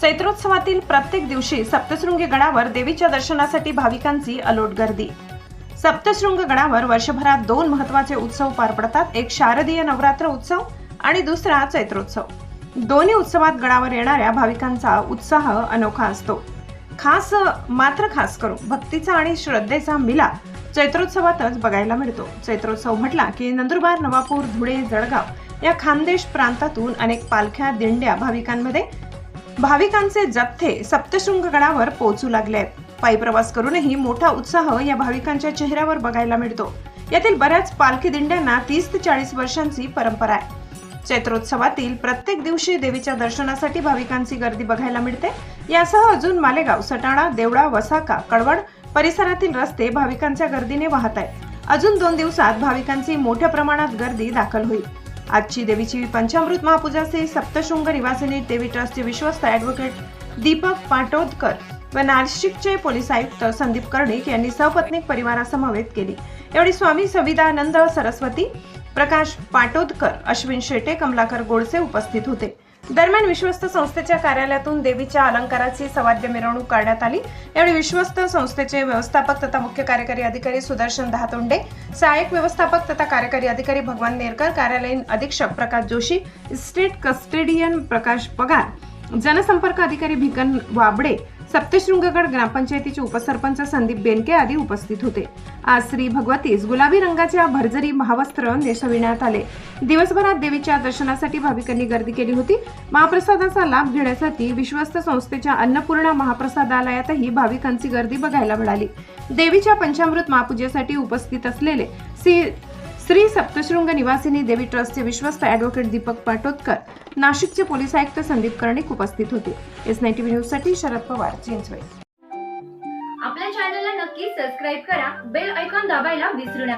चैत्रोत्सवातील प्रत्येक दिवशी सप्तशृंगी गडावर देवीच्या दर्शनासाठी भाविकांची अलोट गर्दी. सप्तशृंग गडावर वर्षभरात दोन महत्त्वाचे उत्सव पार पडतात. एक शारदीय नवरात्र उत्सव आणि दुसरा चैत्रोत्सव. दोन्ही उत्सवात गडावर येणाऱ्या भाविकांचा उत्साह अनोखा असतो. खास मात्र खास करून भक्तीचा आणि श्रद्धेचा मिलाप चैत्रोत्सवातच बघायला मिळतो. चैत्रोत्सव म्हटला की नंदुरबार नवापूर धुळे जळगाव या खानदेश प्रांतातून अनेक पालख्या दिंड्या भाविकांमध्ये भाविकांचे जथ्थे सप्तशृंग गडावर पोहोचू लागले. आहेत पायी प्रवास करूनही मोठा उत्साह या भाविकांच्या चेहऱ्यावर बघायला मिळतो. यातील बऱ्याच पालखी दिंड्यांना तीस ते चाळीस वर्षांची परंपरा आहे. चैत्रोत्सवातील प्रत्येक दिवशी देवीच्या दर्शनासाठी भाविकांची गर्दी बघायला मिळते. यासह अजून मालेगाव सटाणा देवळा वसाका कडवड परिसरातील रस्ते भाविकांच्या गर्दीने वाहत आहेत. अजून दोन दिवसात भाविकांची मोठ्या प्रमाणात गर्दी दाखल होईल. आजची देवीची पंचामृत महापूजा श्री सप्तशृंग निवासिनी देवी ट्रस्टचे विश्वस्त ॲडव्होकेट दीपक पाटोदकर व नाशिकचे पोलीस आयुक्त संदीप कर्णिक यांनी सपत्निक परिवारासमवेत केली. यावेळी स्वामी सविदानंद सरस्वती प्रकाश पाटोदकर अश्विन शेटे कमलाकर गोडसे उपस्थित होते. दरम्यान विश्वस्त संस्थेच्या कार्यालयातून देवीच्या अलंकाराची सवाद्य मिरवणूक करण्यात आली. यावेळी विश्वस्त संस्थेचे व्यवस्थापक तथा मुख्य कार्यकारी अधिकारी सुदर्शन दहातोंडे सहाय्यक व्यवस्थापक तथा कार्यकारी अधिकारी भगवान नेरकर कार्यालयीन अधीक्षक प्रकाश जोशी स्टेट कस्टेडियन प्रकाश पगार जनसंपर्क अधिकारी भिकन वाबडे सप्तशृंगगड ग्रामपंचायतीचे उपसरपंच संदीप बेनके आदी उपस्थित होते. आज श्री भगवतीस गुलाबी रंगाच्या भरजरी महावस्त्र नेसविण्यात आले. दिवसभरात देवीच्या दर्शनासाठी भाविकांनी गर्दी केली होती. महाप्रसादाचा लाभ घेण्यासाठी विश्वस्त संस्थेच्या अन्नपूर्णा महाप्रसादालयातही भाविकांची गर्दी बघायला मिळाली. देवीच्या पंचामृत महापूजेसाठी उपस्थित असलेले श्री श्री सप्तशृंग निवासिनी देवी ट्रस्टचे विश्वस्त ॲडव्होकेट दीपक पाटोदकर नाशिकचे पोलीस आयुक्त संदीप कर्णिक उपस्थित होते. एस नाईन्टी न्यूजसाठी शरद पवार चिंचवड. आपल्या चॅनलला नक्की सबस्क्राईब करा बेल ऐकॉन दाबायला विसरू नका.